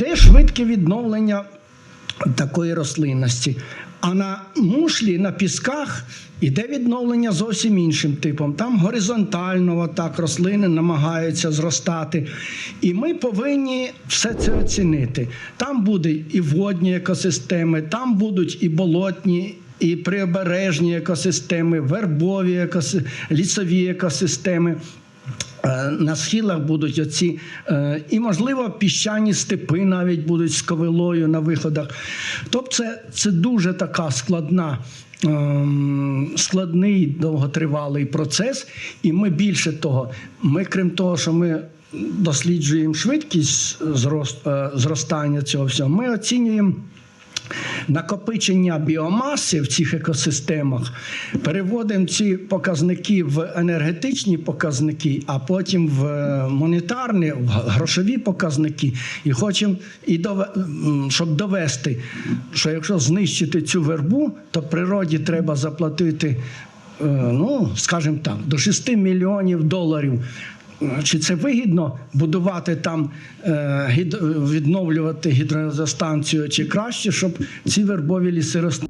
йде швидке відновлення такої рослинності. А на мушлі, на пісках іде відновлення зовсім іншим типом. Там горизонтально отак рослини намагаються зростати. І ми повинні все це оцінити. Там будуть і водні екосистеми, там будуть і болотні. І прибережні екосистеми, вербові екоси... лісові екосистеми. Е, На схилах будуть оці, е, і, можливо, піщані степи навіть будуть з ковилою на виходах. Тобто, це, це дуже така складна. ем, Складний довготривалий процес, і ми більше того, ми, крім того, що ми досліджуємо швидкість е, зростання цього всього, ми оцінюємо накопичення біомаси в цих екосистемах, переводимо ці показники в енергетичні показники, а потім в е, монетарні, в грошові показники. І хочемо, і дове- щоб довести, що якщо знищити цю вербу, то природі треба заплатити, е, ну, скажімо так, до 6 мільйонів доларів. Чи це вигідно будувати там, е, гідрозастанцію? відновлювати гідроелектростанцію, чи краще, щоб ці вербові ліси росли?